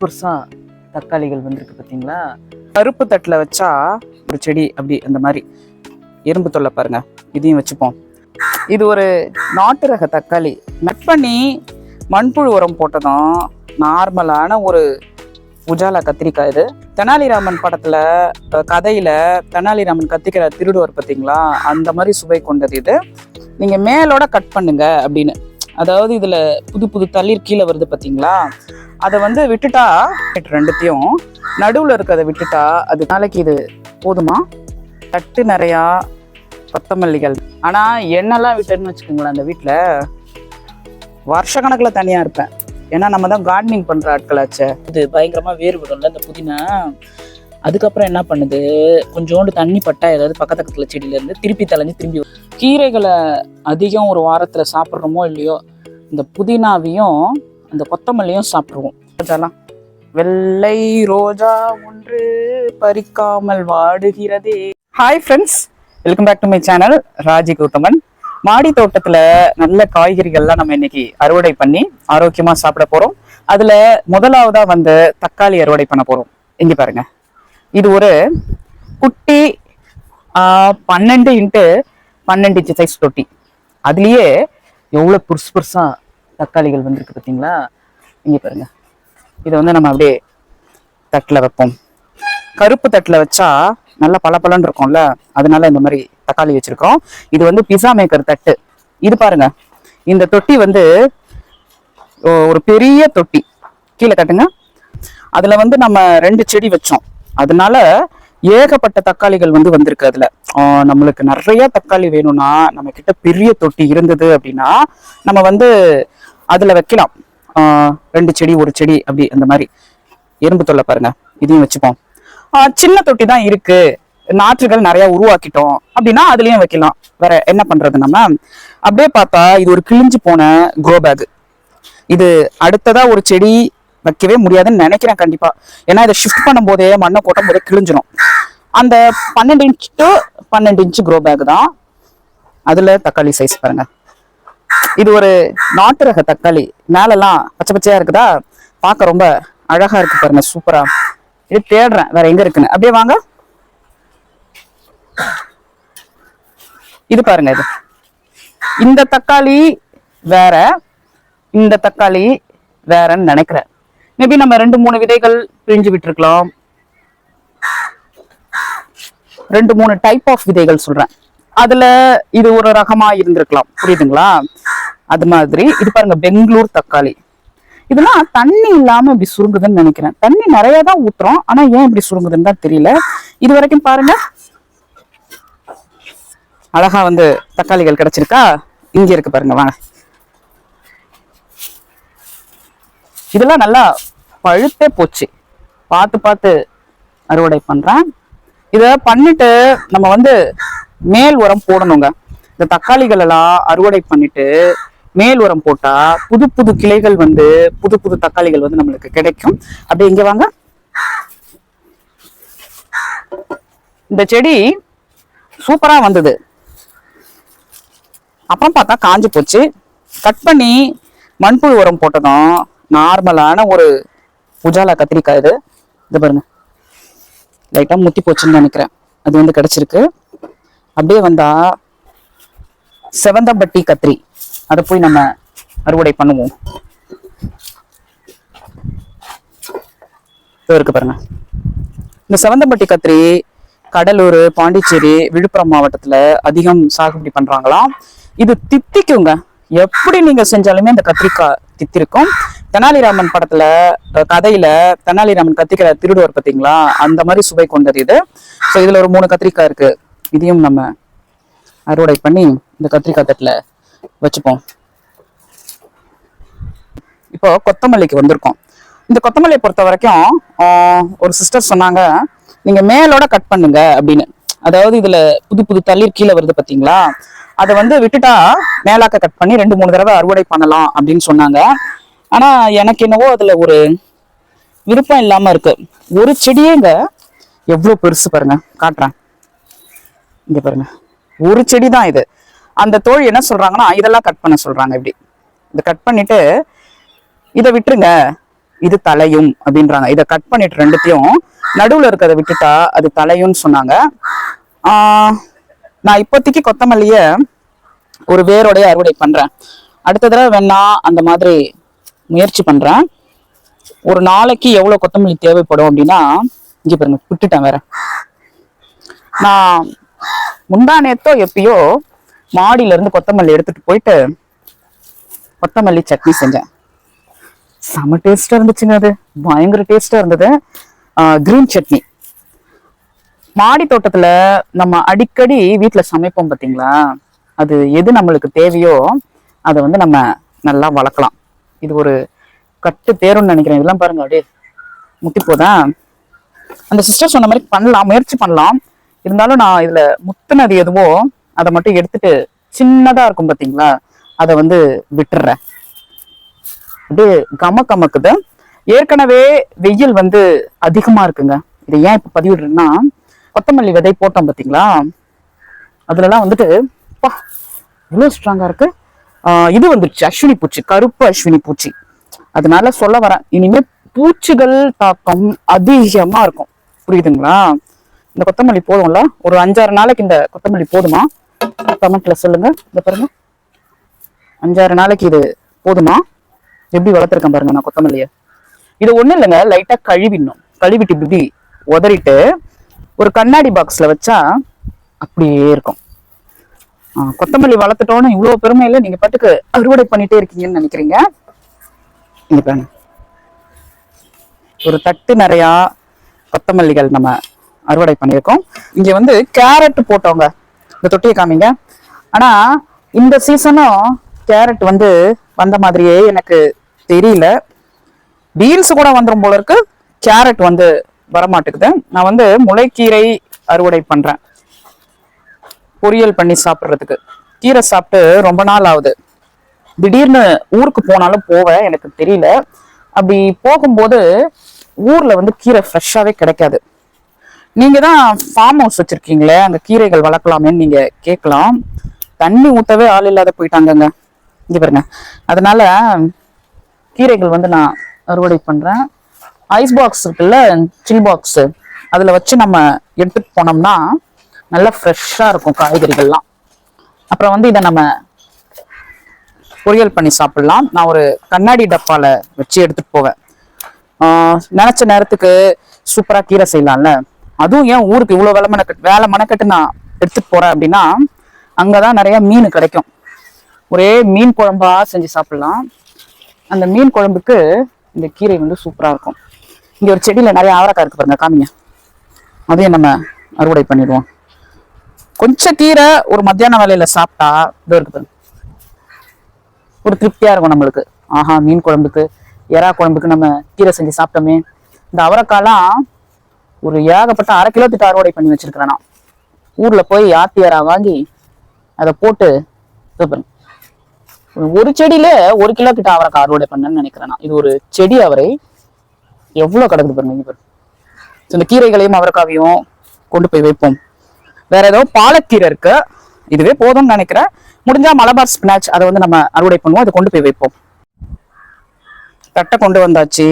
புதுசாக தக்காளிகள் வந்திருக்கு பார்த்தீங்களா கருப்பு தட்டில் வச்சா ஒரு செடி அப்படி அந்த மாதிரி. எறும்பு தொல்லை பாருங்க. இதையும் வச்சுப்போம். இது ஒரு நாட்டு ரக தக்காளி. நட் பண்ணி மண்புழு உரம் போட்டதும் நார்மலான ஒரு உஜாலா கத்திரிக்காய் இது. தெனாலிராமன் படத்துல கதையில் கதையில தெனாலிராமன் கத்திக்கிற திருடுவர் பார்த்தீங்களா அந்த மாதிரி சுவை கொண்டது இது. நீங்க மேலோட கட் பண்ணுங்க அப்படின்னு. அதாவது இதுல புது புது தளிர் கீழே வருது பார்த்தீங்களா அதை வந்து விட்டுட்டா ரெண்டுத்தையும் நடுவில் இருக்கிறத விட்டுட்டா அது நாளைக்கு இது போதுமா? தட்டு நிறையா கொத்தமல்லிகள். ஆனால் என்னெல்லாம் விட்டேன்னு வச்சுக்கோங்களேன் அந்த வீட்டில் வருஷக்கணக்கில் தனியாக இருப்பேன். ஏன்னா நம்ம தான் கார்டனிங் பண்ணுற ஆட்களாச்சே. இது பயங்கரமாக வேறு விடும்ல இந்த புதினா. அதுக்கப்புறம் என்ன பண்ணுது? கொஞ்சோண்டு தண்ணி பட்டா ஏதாவது பக்கத்து பக்கத்தில் செடியிலேருந்து திருப்பி தலைஞ்சு திரும்பி கீரைகளை அதிகம் ஒரு வாரத்தில் சாப்பிட்றோமோ இல்லையோ இந்த புதினாவையும் அந்த கொத்தமல்லியும் சாப்பிடுவோம். ரோஜாலாம். வெள்ளை ரோஜா ஒன்று பறிக்காமல் வாடுகிறதே. Hi friends welcome back to my channel Raji Gauthaman. மாடி தோட்டத்துல நல்ல காய்கறிகள்லாம் நம்ம இன்னைக்கு அறுவடை பண்ணி ஆரோக்கியமா சாப்பிட போறோம். அதுல முதலாவதா வந்து தக்காளி அறுவடை பண்ண போறோம். இங்க பாருங்க. இது ஒரு குட்டி பன்னெண்டு இன்ட்டு பன்னெண்டு இன்ச்சு சைஸ் தொட்டி. அதுலயே எவ்வளவு புருசு புதுசா தக்காளிகள் வந்திருக்கு பார்த்தீங்களா இங்கே பாருங்க. இதை வந்து நம்ம அப்படியே தட்டில் வைப்போம். கருப்பு தட்டில் வச்சா நல்லா பளபளன்னு இருக்கும்ல அதனால இந்த மாதிரி தக்காளி வச்சிருக்கோம். இது வந்து பிஸா மேக்கர் தட்டு. இது பாருங்க. இந்த தொட்டி வந்து ஒரு பெரிய தொட்டி. கீழே கட்டுங்க அதுல வந்து நம்ம ரெண்டு செடி வச்சோம். அதனால ஏகப்பட்ட தக்காளிகள் வந்து வந்திருக்கு அதுல. நம்மளுக்கு நிறைய தக்காளி வேணும்னா நம்ம கிட்ட பெரிய தொட்டி இருந்தது அப்படின்னா நம்ம வந்து அதில் வைக்கலாம். ரெண்டு செடி ஒரு செடி அப்படி அந்த மாதிரி. எறும்பு தொல்லை பாருங்க. இதையும் வச்சுப்போம். சின்ன தொட்டி தான் இருக்கு. நாற்றுகள் நிறைய உருவாக்கிட்டோம். அப்படின்னா அதுலயும் வைக்கலாம். வேற என்ன பண்றது நம்ம? அப்படியே பார்த்தா இது ஒரு கிழிஞ்சு போன க்ரோ பேக் இது அடுத்ததா ஒரு செடி வைக்கவே முடியாதுன்னு நினைக்கிறேன் கண்டிப்பா. ஏன்னா இதை ஷிஃப்ட் பண்ணும் போதே மண்ணை கொட்டும் போதே கிழிஞ்சிடும் அந்த பன்னெண்டு இன்ச் டு பன்னெண்டு இன்ச் க்ரோ பேக் தான். அதுல தக்காளி சைஸ் பாருங்க. இது ஒரு நாட்டு ரக தக்காளி. மேலெல்லாம் பச்சை பச்சையா இருக்குதா? பார்க்க ரொம்ப அழகா இருக்கு பாருங்க சூப்பரா. இது தேடுறேன் வேற எங்க இருக்குன்னு. அப்படியே வாங்க. இது பாருங்க இது. இந்த தக்காளி வேற இந்த தக்காளி வேறன்னு நினைக்கிறேன். மேபி நம்ம ரெண்டு மூணு விதைகள் பிரிஞ்சு விட்டுருக்கலாம். ரெண்டு மூணு டைப் ஆஃப் விதைகள் சொல்றேன். அதுல இது ஒரு ரகமா இருந்திருக்கலாம். புரியுதுங்களா? அது மாதிரி. இது பாருங்க பெங்களூர் தக்காளி. இதெல்லாம் தண்ணி இல்லாம இப்படி சுருங்குதுன்னு நினைக்கிறேன். தண்ணி நிறைய தான் ஊத்துறோம். ஆனா ஏன் இப்படி சுருங்குதுன்னு தான் தெரியல. இது வரைக்கும் பாருங்க. அழகா வந்து தக்காளிகள் கிடைச்சிருக்கா? இங்க இருக்கு பாருங்க வாங்க. இதெல்லாம் நல்லா பழுத்தே போச்சு. பார்த்து பார்த்து அறுவடை பண்றேன். இதை பண்ணிட்டு நம்ம வந்து மேல் உரம் போடணுங்க. இந்த தக்காளிகள் எல்லாம் அறுவடை பண்ணிட்டு மேல் உரம் போட்டா புது புது கிளைகள் வந்து புது புது தக்காளிகள் வந்து நம்மளுக்கு கிடைக்கும். அப்படியே இங்க வாங்க. இந்த செடி சூப்பரா வந்தது. அப்புறம் பார்த்தா காஞ்சி போச்சு. கட் பண்ணி மண்புழு உரம் போட்டதும் நார்மலான ஒரு உஜாலா கத்திரிக்காய் இது. இது பாருங்க. லைட்டாக முத்தி போச்சுன்னு நினைக்கிறேன். அது வந்து கிடைச்சிருக்கு. அப்படியே வந்தா செவந்தம்பட்டி கத்திரி. அதை போய் நம்ம அறுவடை பண்ணுவோம். இருக்கு பாருங்க. இந்த செவந்தம்பட்டி கத்திரி கடலூர் பாண்டிச்சேரி விழுப்புரம் மாவட்டத்துல அதிகம் சாகுபடி பண்றாங்களாம். இது தித்திக்குங்க. எப்படி நீங்க செஞ்சாலுமே இந்த கத்திரிக்காய் தித்திருக்கும். தெனாலிராமன் படத்துல கதையில தெனாலிராமன் கத்திக்கிற திருடுவர் பார்த்தீங்களா அந்த மாதிரி சுவை கொண்டது இது. ஸோ இதுல ஒரு மூணு கத்திரிக்காய் இருக்கு. இதையும் நம்ம அறுவடை பண்ணி இந்த கத்திரிக்காய் தட்டுல வச்சுப்போம். இப்போ கொத்தமல்லிக்கு வந்திருக்கோம். இந்த கொத்தமல்லியை பொறுத்த வரைக்கும் ஒரு சிஸ்டர் சொன்னாங்க நீங்க மேலோட கட் பண்ணுங்க அப்படின்னு. அதாவது இதுல புது புது தளிர் கீழே வருது பாத்தீங்களா? அதை வந்து விட்டுட்டா மேலாக்க கட் பண்ணி ரெண்டு மூணு தடவை அறுவடை பண்ணலாம் அப்படின்னு சொன்னாங்க. ஆனா எனக்கு என்னவோ அதுல ஒரு விருப்பம் இல்லாம இருக்கு. ஒரு செடியேங்க எவ்வளவு பெருசு பாருங்க காட்டுறேன். இங்க பாருங்க. ஒரு செடி தான் இது. அந்த தோழி என்ன சொல்றாங்கன்னா இதெல்லாம் கட் பண்ண சொல்றாங்க இப்படி. இதை கட் பண்ணிட்டு இதை விட்டுருங்க. இது தலையும் அப்படின்றாங்க. இதை கட் பண்ணிட்டு ரெண்டுத்தையும் நடுவில் இருக்கிறத விட்டுட்டா அது தலையும்னு சொன்னாங்க. நான் இப்போதைக்கு கொத்தமல்லிய ஒரு வேரோடைய அறுவடை பண்றேன். அடுத்த தடவை வேணா அந்த மாதிரி முயற்சி பண்றேன். ஒரு நாளைக்கு எவ்வளோ கொத்தமல்லி தேவைப்படும் அப்படின்னா இங்கே பாருங்க விட்டுட்டேன் வேற. நான் முந்தா நேத்தோ எப்பயோ மாடியில இருந்து கொத்தமல்லி எடுத்துட்டு போயிட்டு கொத்தமல்லி சட்னி செஞ்சேன். செம டேஸ்டா இருந்துச்சுங்க அது. பயங்கர டேஸ்டா இருந்தது. கிரீன் சட்னி. மாடி தோட்டத்துல நம்ம அடிக்கடி வீட்டில் சமைப்போம் பாத்தீங்களா? அது எது நம்மளுக்கு தேவையோ அதை வந்து நம்ம நல்லா வளர்க்கலாம். இது ஒரு கட்டு தேரும்னு நினைக்கிறேன். இதெல்லாம் பாருங்க அப்படியே முட்டி போதா? அந்த சிஸ்டர் சொன்ன மாதிரி பண்ணலாம் முயற்சி பண்ணலாம். இருந்தாலும் நான் இதுல முத்துனது எதுவோ அதை மட்டும் எடுத்துட்டு சின்னதா இருக்கும் பாத்தீங்களா? அதை வந்து விட்டுறேன். அப்படியே கம கமக்குது. ஏற்கனவே வெயில் வந்து அதிகமா இருக்குங்க. இதை ஏன் இப்ப பதிவிடுறேன்னா கொத்தமல்லி விதை போட்டோம் பாத்தீங்களா? அதுலலாம் வந்துட்டு பா இவ்வளோ ஸ்ட்ராங்கா இருக்கு. இது வந்துருச்சு அஸ்வினி பூச்சி கருப்பு அஸ்வினி பூச்சி. அதனால சொல்ல வரேன் இனிமே பூச்சிகள் தாக்கம் அதிகமா இருக்கும். புரியுதுங்களா? இந்த கொத்தமல்லி போதும்ல? ஒரு அஞ்சாறு நாளைக்கு இந்த கொத்தமல்லி போதுமா? கமெண்ட்ல சொல்லுங்க. இந்த பாருங்க. அஞ்சாறு நாளைக்கு இது போதுமா? எப்படி வளர்த்துருக்கேன் பாருங்க நான் கொத்தமல்லிய. இது ஒண்ணும் இல்லைங்க லைட்டா கழுவிடணும். கழுவிட்டு இப்படி உதறிட்டு ஒரு கண்ணாடி பாக்ஸ்ல வச்சா அப்படியே இருக்கும். கொத்தமல்லி வளர்த்துட்டோன்னு இவ்வளவு பெருமையில நீங்க பாட்டுக்கு அறுவடை பண்ணிட்டே இருக்கீங்கன்னு நினைக்கிறீங்க. இங்க பாருங்க. ஒரு தட்டு நிறையா கொத்தமல்லிகள் நம்ம அறுவடை பண்ணியிருக்கோம். இங்க வந்து கேரட் போட்டோங்க. இந்த தொட்டியை காமிங்க. ஆனா இந்த சீசனும் கேரட் வந்து வந்த மாதிரியே எனக்கு தெரியல. பீன்ஸ் கூட வந்துடும் போல இருக்கு. கேரட் வந்து வரமாட்டேங்குது. நான் வந்து முளைக்கீரை அறுவடை பண்றேன். பொரியல் பண்ணி சாப்பிட்றதுக்கு. கீரை சாப்பிட்டு ரொம்ப நாள் ஆகுது. திடீர்னு ஊருக்கு போனாலும் போவேன் எனக்கு தெரியல. அப்படி போகும்போது ஊர்ல வந்து கீரை ஃப்ரெஷ்ஷாவே கிடைக்காது. நீங்க தான் ஃபார்ம் ஹவுஸ் வச்சிருக்கீங்களே அங்க கீரைகள் வளர்க்கலாமேன்னு நீங்க கேட்கலாம். தண்ணி ஊத்தவே ஆள் இல்லாத போயிட்டாங்கங்க. இங்க பாருங்க. அதனால கீரைகள் வந்து நான் அறுவடை பண்றேன். ஐஸ் பாக்ஸ் இருக்குல்ல சில் பாக்ஸ் அதுல வச்சு நம்ம எடுத்துட்டு போனோம்னா நல்லா ஃப்ரெஷ்ஷா இருக்கும் காய்கறிகள்லாம். அப்புறம் வந்து இதை நம்ம பொரியல் பண்ணி சாப்பிடலாம். நான் ஒரு கண்ணாடி டப்பால வச்சு எடுத்துட்டு போவேன். நினச்ச நினைச்ச நேரத்துக்கு சூப்பரா கீரை செய்யலாம்ல. அதுவும் ஏன் ஊருக்கு இவ்வளவு வேலை மெனக்கட்டு வேலை மெனக்கட்டு நான் எடுத்துட்டு போறேன் அப்படின்னா அங்கதான் நிறைய மீன் கிடைக்கும். ஒரே மீன் குழம்பா செஞ்சு சாப்பிடலாம். அந்த மீன் குழம்புக்கு இந்த கீரை வந்து சூப்பரா இருக்கும். இங்க ஒரு செடியில நிறைய அவரைக்காய் இருக்கு பாருங்க காமிங்க. அதையும் நம்ம அறுவடை பண்ணிடுவோம். கொஞ்சம் கீரை ஒரு மத்தியான வேலையில சாப்பிட்டா இதோ இருக்கு பாருங்க. ஒரு திருப்தியா இருக்கும் நம்மளுக்கு. ஆஹா மீன் குழம்புக்கு எறா குழம்புக்கு நம்ம கீரை செஞ்சு சாப்பிட்டோமே. இந்த அவரைக்காலாம் ஒரு ஏகப்பட்ட அரை கிலோ திட்ட அறுவடை பண்ணி வச்சிருக்கிறேன். நான் ஊர்ல போய் ஆத்தியாரா வாங்கி அதை போட்டு ஒரு செடியில ஒரு கிலோ கிட்ட அவரைக்காய் அறுவடை பண்ணேன்னு நினைக்கிறேன். நான் இது ஒரு செடி அவரை. எவ்வளவு கிடக்குது பாருங்க இங்க இந்த கீரைகளையும் அவரைக்காவையும் கொண்டு போய் வைப்போம். வேற ஏதோ பாலக்கீரை இருக்கு. இதுவே போதும்னு நினைக்கிறேன். முடிஞ்சா மலபார் ஸ்பினாச் அதை வந்து நம்ம அறுவடை பண்ணுவோம். அதை கொண்டு போய் வைப்போம். தட்டை கொண்டு வந்தாச்சு.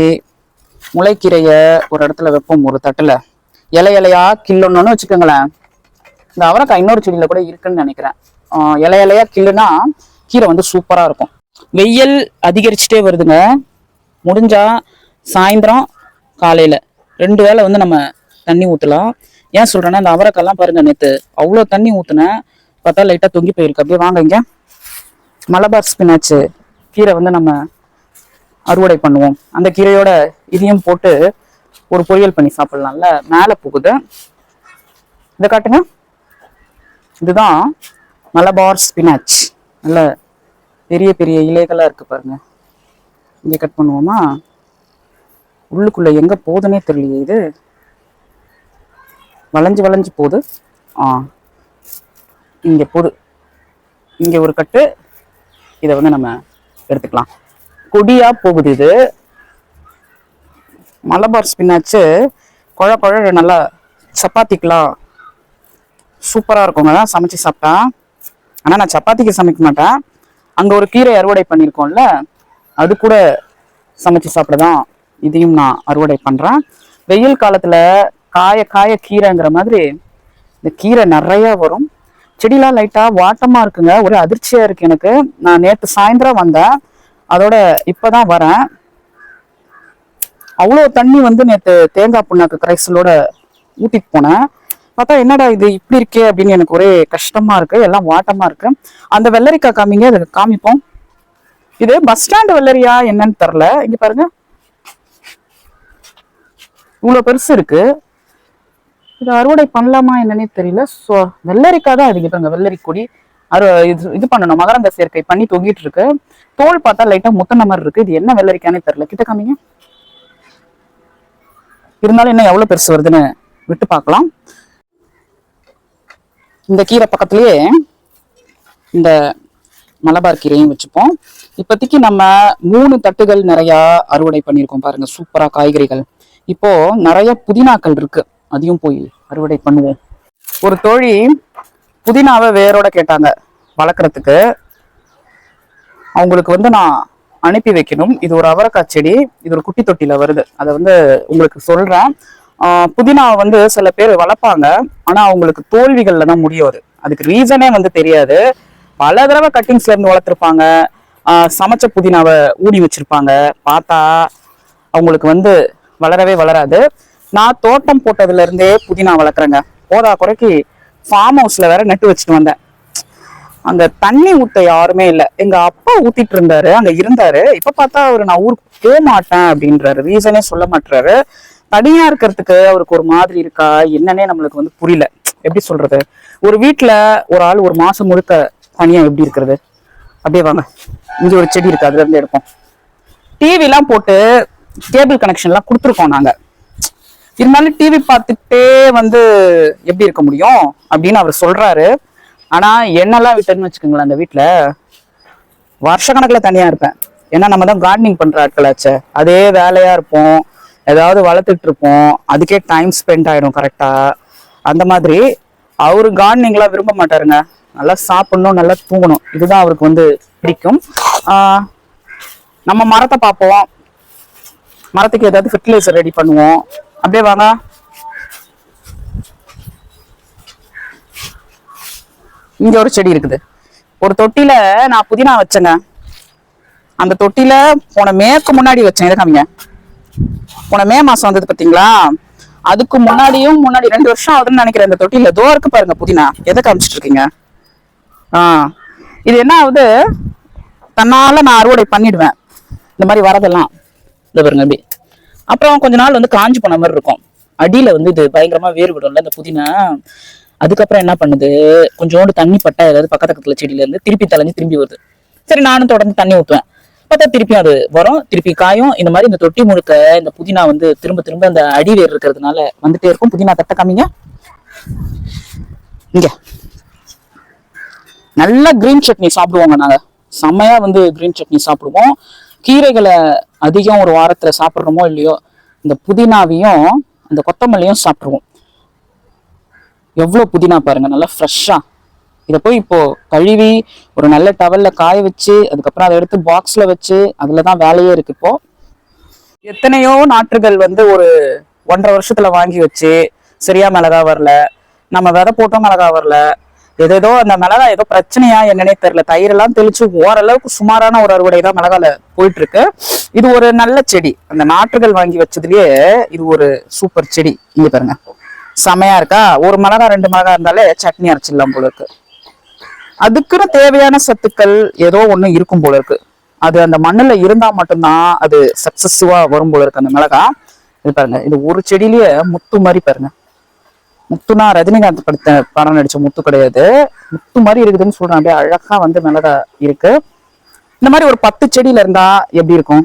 முளைக்கீரைய ஒரு இடத்துல வைப்போம் ஒரு தட்டுல. இலை இலையா கிள்ளணும்னு வச்சுக்கோங்களேன். இந்த அவரைக்காய் இன்னொரு செடியில கூட இருக்குன்னு நினைக்கிறேன். இலை இலையா கிள்ளுனா கீரை வந்து சூப்பரா இருக்கும். வெயில் அதிகரிச்சுட்டே வருதுங்க. முடிஞ்சா சாயந்தரம் காலையில ரெண்டு வேளை வந்து நம்ம தண்ணி ஊத்தலாம். ஏன் சொல்றேன்னா இந்த அவரைக்கெல்லாம் பாருங்க நேத்து அவ்வளோ தண்ணி ஊத்துனேன். பார்த்தா லைட்டா தொங்கி போயிருக்கு. அப்படியே வாங்க இங்க. மலபார் ஸ்பினாச்சு கீரை வந்து நம்ம அறுவடை பண்ணுவோம். அந்த கீரையோட இதையும் போட்டு ஒரு பொரியல் பண்ணி சாப்பிடலாம்ல. மேலே போகுது. இதை காட்டுங்க. இதுதான் மலபார் ஸ்பினாச் நல்ல பெரிய பெரிய இலைகளாக இருக்கு பாருங்க. இங்கே கட் பண்ணுவோமா? உள்ளுக்குள்ளே எங்கே போகுதுன்னே தெரியலையே இது. வளைஞ்சு வளைஞ்சு போகுது. ஆ. இங்கே போகுது. இங்கே ஒரு கட்டு இதை வந்து நம்ம எடுத்துக்கலாம். கொடியா போகுது இது. மலபார் ஸ்பின்னாச்சு. குழ குழ நல்லா சப்பாத்திக்கலாம். இருக்கும் இருக்குங்க. சமைச்சு சாப்பிட்டா ஆனால் நான் சப்பாத்திக்கு சமைக்க மாட்டேன். அங்கே ஒரு கீரை அறுவடை பண்ணியிருக்கோம்ல அது கூட சமைச்சு சாப்பிட தான் இதையும் நான் அறுவடை பண்ணுறேன் வெயில் காலத்தில் காய காய கீரைங்கிற மாதிரி இந்த கீரை நிறைய வரும். செடிலாம் லைட்டாக வாட்டமாக இருக்குங்க. ஒரே அதிர்ச்சியாக இருக்குது எனக்கு. நான் நேற்று சாயந்தரம் வந்தேன். அதோட இப்பதான் வரேன். அவ்வளோ தண்ணி வந்து நேற்று தேங்காய் புண்ணாக்கு கரைசலோட ஊட்டிட்டு போனேன். பார்த்தா என்னடா இது இப்படி இருக்கே அப்படின்னு எனக்கு ஒரே கஷ்டமா இருக்கு. எல்லாம் வாட்டமா இருக்கு. அந்த வெள்ளரிக்காய் காமிங்க அதை காமிப்போம். இது பஸ் ஸ்டாண்ட் வெள்ளரியா என்னன்னு தெரில இங்க பாருங்க. இவ்வளவு பெருசு இருக்கு. இது அறுவடை பண்ணலாமா என்னன்னே தெரியல. ஸோ வெள்ளரிக்காய் தான் அதுக்கு பாருங்க வெள்ளரி கொடி அரு இது இது பண்ணணும். மகரந்த சேர்க்கை பண்ணி தொங்கிட்டு இருக்கு. தோல் பார்த்தா லைட்டா முத்தன மாதிரி இருக்கு. இது என்ன வெள்ளரிக்கானே தெரியல. கிட்ட காமிங்க. இருந்தாலும் என்ன எவ்வளவு பெருசு வருதுன்னு விட்டு பார்க்கலாம். இந்த கீரை பக்கத்துலயே இந்த மலபார் கீரையும் வச்சுப்போம். இப்போதைக்கு நம்ம மூணு தட்டுகள் நிறைய அறுவடை பண்ணியிருக்கோம் பாருங்க. சூப்பரா காய்கறிகள். இப்போ நிறைய புதினாக்கள் இருக்கு. அதையும் போய் அறுவடை பண்ணுவோம். ஒரு தோழி புதினாவை வேரோட கேட்டாங்க. வளர்க்குறதுக்கு அவங்களுக்கு வந்து நான் அனுப்பி வைக்கணும். இது ஒரு அவரைக்காய் செடி இது ஒரு குட்டி தொட்டியில் வருது. அதை வந்து உங்களுக்கு சொல்கிறேன் புதினாவை வந்து சில பேர் வளர்ப்பாங்க. ஆனால் அவங்களுக்கு தோல்விகளில் தான் முடியும் அதுக்கு ரீசனே வந்து தெரியாது. பல தடவை கட்டிங்ஸ்லேருந்து வளர்த்துருப்பாங்க. சமைச்ச புதினாவை ஊடி வச்சுருப்பாங்க. பார்த்தா அவங்களுக்கு வந்து வளரவே வளராது. நான் தோட்டம் போட்டதுலேருந்தே புதினா வளர்க்குறேங்க. போதா குறைக்கு ஃபார்ம் ஹவுஸில் வேற நட்டு வச்சுட்டு வந்தேன். அங்க தண்ணி ஊத்த யாருமே இல்ல. எங்க அப்பா ஊத்திட்டு இருந்தாரு அங்க இருந்தாரு. இப்ப பார்த்தா அவரு நான் ஊருக்கு போக மாட்டேன் அப்படின்றாரு. ரீசனே சொல்ல மாட்டாரு தனியா இருக்கிறதுக்கு அவருக்கு ஒரு மாதிரி இருக்கா? என்னன்னே நம்மளுக்கு வந்து புரியல. எப்படி சொல்றது? ஒரு வீட்டுல ஒரு ஆள் ஒரு மாசம் முழுக்க தனியா எப்படி இருக்கிறது? அப்படியே வாங்க. இங்க ஒரு செடி இருக்கு அதுல இருந்து எடுப்போம். டிவி எல்லாம் போட்டு கேபிள் கனெக்ஷன் எல்லாம் கொடுத்துருக்கோம் நாங்க. இருந்தாலும் டிவி பார்த்துட்டே வந்து எப்படி இருக்க முடியும் அப்படின்னு அவர் சொல்றாரு. ஆனா என்னெல்லாம் விட்டேன்னு வச்சுக்கோங்களேன் அந்த வீட்டுல வருஷக்கணக்கில் தனியா இருப்பேன். ஏன்னா நம்ம தான் கார்டனிங் பண்ற ஆட்களாச்சே. அதே வேலையா இருப்போம். ஏதாவது வளர்த்துட்டு இருப்போம். அதுக்கே டைம் ஸ்பெண்ட் ஆயிடும் கரெக்டா அந்த மாதிரி அவரு கார்டனிங்லாம் விரும்ப மாட்டாருங்க. நல்லா சாப்பிடணும் நல்லா தூங்கணும். இதுதான் அவருக்கு வந்து பிடிக்கும். நம்ம மரத்தை பார்ப்போம். மரத்துக்கு ஏதாவது ஃபெர்டிலைசர் ரெடி பண்ணுவோம். அப்படியே வாங்க. இங்க ஒரு செடி இருக்குது. ஒரு தொட்டில நான் புதினா வச்சேங்க. அந்த தொட்டில போன மேக்கு முன்னாடி வச்சேன். இதை காமிங்க போன மே மாசம் வந்தது பாத்தீங்களா? அதுக்கு முன்னாடியும் முன்னாடி ரெண்டு வருஷம் ஆகுதுன்னு நினைக்கிறேன். இந்த தொட்டில தோ இருக்கு பாருங்க புதினா. எதை காமிச்சிட்டு இருக்கீங்க? ஆ. இது என்ன ஆகுது? தன்னால நான் அறுவடை பண்ணிடுவேன். இந்த மாதிரி வரதெல்லாம். இந்த பாருங்க அப்படி அப்புறம் கொஞ்ச நாள் வந்து காஞ்சு போன மாதிரி இருக்கும். அடியில வந்து இது பயங்கரமா வேர் விடும்ல இந்த புதினா. அதுக்கப்புறம் என்ன பண்ணுது? கொஞ்சோண்டு தண்ணி பட்டா ஏதாவது பக்கத்துல செடியில இருந்து திருப்பி தலைஞ்சு திரும்பி வருது. சரி நானும் தொடர்ந்து தண்ணி ஊற்றுவேன் பார்த்தா திருப்பியும் அது வரும் திருப்பி காயும். இந்த மாதிரி இந்த தொட்டி முழுக்க இந்த புதினா வந்து திரும்ப திரும்ப அந்த அடி வேர் இருக்கிறதுனால வந்துட்டே இருக்கும். புதினா தட்ட காமிங்க. இங்க. நல்லா கிரீன் சட்னி சாப்பிடுவோங்க நாங்க. செம்மையா வந்து கிரீன் சட்னி சாப்பிடுவோம். கீரைகளை அதிகம் ஒரு வாரத்துல சாப்பிட்றோமோ இல்லையோ இந்த புதினாவையும் அந்த கொத்தமல்லியும் சாப்பிட்ருவோம் எவ்வளோ புதினா பாருங்க நல்லா ஃப்ரெஷ்ஷாக இதை போய் இப்போ கழுவி ஒரு நல்ல டவல்ல காய வச்சு அதுக்கப்புறம் அதை எடுத்து பாக்ஸ்ல வச்சு அதுல தான் வேலையே இருக்கு இப்போ. எத்தனையோ நாற்றுகள் வந்து ஒரு ஒன்றரை வருஷத்துல வாங்கி வச்சு சரியா மிளகா வரல நம்ம விதை போட்டோம் மிளகா வரல ஏதேதோ அந்த மிளகா ஏதோ பிரச்சனையா என்னன்னே தெரியல. தயிரெல்லாம் தெளிச்சு ஓரளவுக்கு சுமாரான ஒரு அறுவடை தான் மிளகால போயிட்டு இருக்கு இது ஒரு நல்ல செடி. அந்த நாற்றுகள் வாங்கி வச்சதுலயே இது ஒரு சூப்பர் செடி. இங்க பாருங்க. செமையா இருக்கா? ஒரு மிளகா ரெண்டு மிளகா இருந்தாலே சட்னி அரைச்சிடலாம் போல இருக்கு அதுக்குன்னு தேவையான சத்துக்கள் ஏதோ ஒண்ணு இருக்கும் போல இருக்கு அது அந்த மண்ணுல இருந்தா மட்டும்தான் அது சக்சஸ்ஃபுல்லா வரும் போல இருக்கு அந்த மிளகா. இது பாருங்க இது ஒரு செடியிலேயே முத்து மாதிரி பாருங்க. முத்துனா ரஜினிகாந்த் படத்த படம் நடிச்ச முத்து கிடையாது. முத்து மாதிரி இருக்குதுன்னு சொல்றேன். அப்படியே அழகா வந்து மிளகா இருக்கு. இந்த மாதிரி ஒரு பத்து செடியில இருந்தா எப்படி இருக்கும்?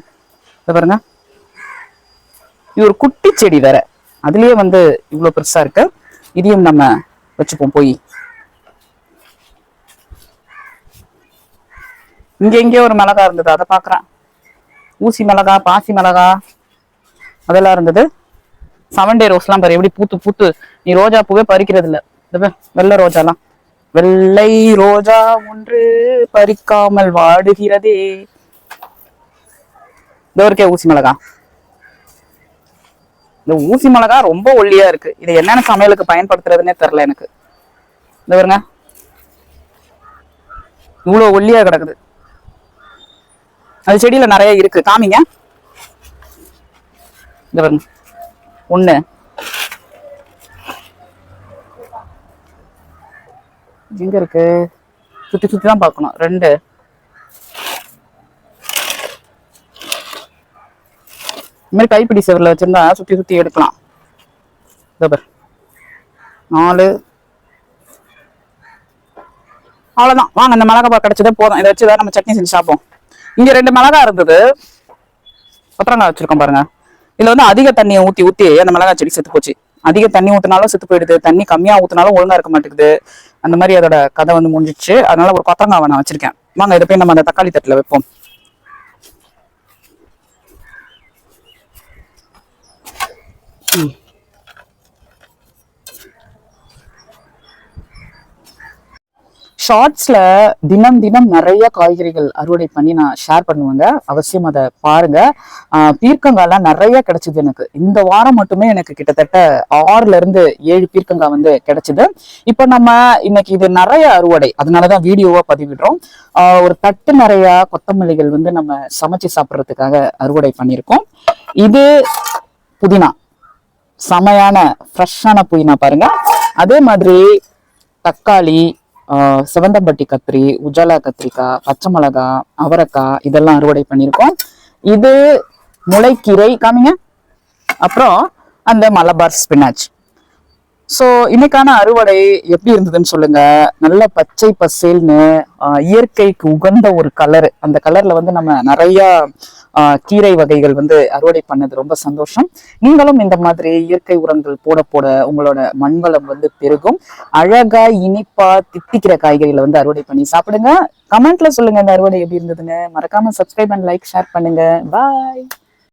பாருங்க. இது ஒரு குட்டி செடி வேற. அதுலயே வந்து இவ்வளவு பெருசா இருக்கு. இதையும் நம்ம வச்சுப்போம் போய். இங்க எங்கேயோ ஒரு மிளகா இருந்தது அதை பாக்குறேன் ஊசி மிளகா பாசி மிளகா அதெல்லாம் இருந்தது. செவன் டே ரோஸ்லாம் பாரு எப்படி பூத்து பூத்து. நீ ரோஜா பூவே பறிக்கிறது இல்ல வெள்ளை ரோஜா வெள்ளை ரோஜாலாம். வெள்ளை ரோஜா ஒன்று பறிக்காமல் வாடுகிறதே. இதோ இருக்கே ஊசி மிளகா. இந்த ஊசி மிளகா ரொம்ப ஒல்லியா இருக்கு. இது என்னென்ன சமையலுக்கு பயன்படுத்துறதுன்னே தெரில எனக்கு. இந்த பாருங்க. இவ்வளவு ஒல்லியா கிடக்குது. அது செடியில நிறைய இருக்கு. காமிங்க. இந்த பாருங்க. ஒண்ணு. எங்க இருக்கு? சுத்தி சுத்தி தான் பார்க்கணும். ரெண்டு. இந்த மாதிரி கைப்பிடி செவரில் வச்சிருந்தா சுத்தி சுத்தி எடுக்கலாம். இதோ நாலு. அவ்வளோதான் வாங்க இந்த மிளகா கிடைச்சதே போதும். இதை வச்சு தான் நம்ம சட்னி செஞ்சு சாப்பிடுவோம். இங்க ரெண்டு மிளகா இருந்தது. கொத்தரங்காய் வச்சிருக்கோம் பாருங்க. இதில் வந்து அதிக தண்ணியை ஊற்றி ஊற்றி அந்த மிளகா செடி செத்து போச்சு. அதிக தண்ணி ஊற்றினாலும் செத்து போயிடுது. தண்ணி கம்மியா ஊற்றினாலும் ஒழுங்கா இருக்க மாட்டேங்குது. அந்த மாதிரி அதோட கதை வந்து முடிஞ்சிச்சு அதனால ஒரு கொத்தரங்காவை நான் வச்சிருக்கேன். வாங்க இதை போய் நம்ம அந்த தக்காளி தட்டில் வைப்போம். ஷார்ட்ஸில் தினம் தினம் நிறைய காய்கறிகள் அறுவடை பண்ணி நான் ஷேர் பண்ணுவேங்க. அவசியம் அதை பாருங்க. பீர்க்கங்காய்லாம் நிறைய கிடச்சிது எனக்கு. இந்த வாரம் மட்டுமே எனக்கு கிட்டத்தட்ட ஆறுல இருந்து ஏழு பீர்க்கங்காய் வந்து கிடச்சிது. இப்போ நம்ம இன்னைக்கு இது நிறைய அறுவடை. அதனால தான் வீடியோவாக பதிவிடுறோம் ஒரு தட்டு நிறைய கொத்தமல்லிகள் வந்து நம்ம சமைச்சு சாப்பிட்றதுக்காக அறுவடை பண்ணியிருக்கோம். இது புதினா. செமையான ஃப்ரெஷ்ஷான புதினா பாருங்க. அதே மாதிரி தக்காளி சிவந்தம்பட்டி கத்திரி உஜாலா கத்திரிக்காய் பச்சை மிளகாய் அவரைக்காய் இதெல்லாம் அறுவடை பண்ணியிருக்கோம். இது முளைக்கீரை காமிங்க. அப்புறம் அந்த மலபார் ஸ்பினாச் ஸோ இன்னைக்கான அறுவடை எப்படி இருந்ததுன்னு சொல்லுங்க. நல்ல பச்சை பசேல்னு இயற்கைக்கு உகந்த ஒரு கலர் அந்த கலர்ல வந்து நம்ம நிறைய ஆஹ் கீரை வகைகள் வந்து அறுவடை பண்ணது ரொம்ப சந்தோஷம். நீங்களும் இந்த மாதிரி இயற்கை உரங்கள் போட போட உங்களோட மண்வளம் வந்து பெருகும். அழகா இனிப்பா தித்திக்கிற காய்கறிகளை வந்து அறுவடை பண்ணி சாப்பிடுங்க. கமெண்ட்ல சொல்லுங்க இந்த அறுவடை எப்படி இருந்ததுங்க மறக்காம சப்ஸ்கிரைப் அண்ட் லைக் ஷேர் பண்ணுங்க. பாய்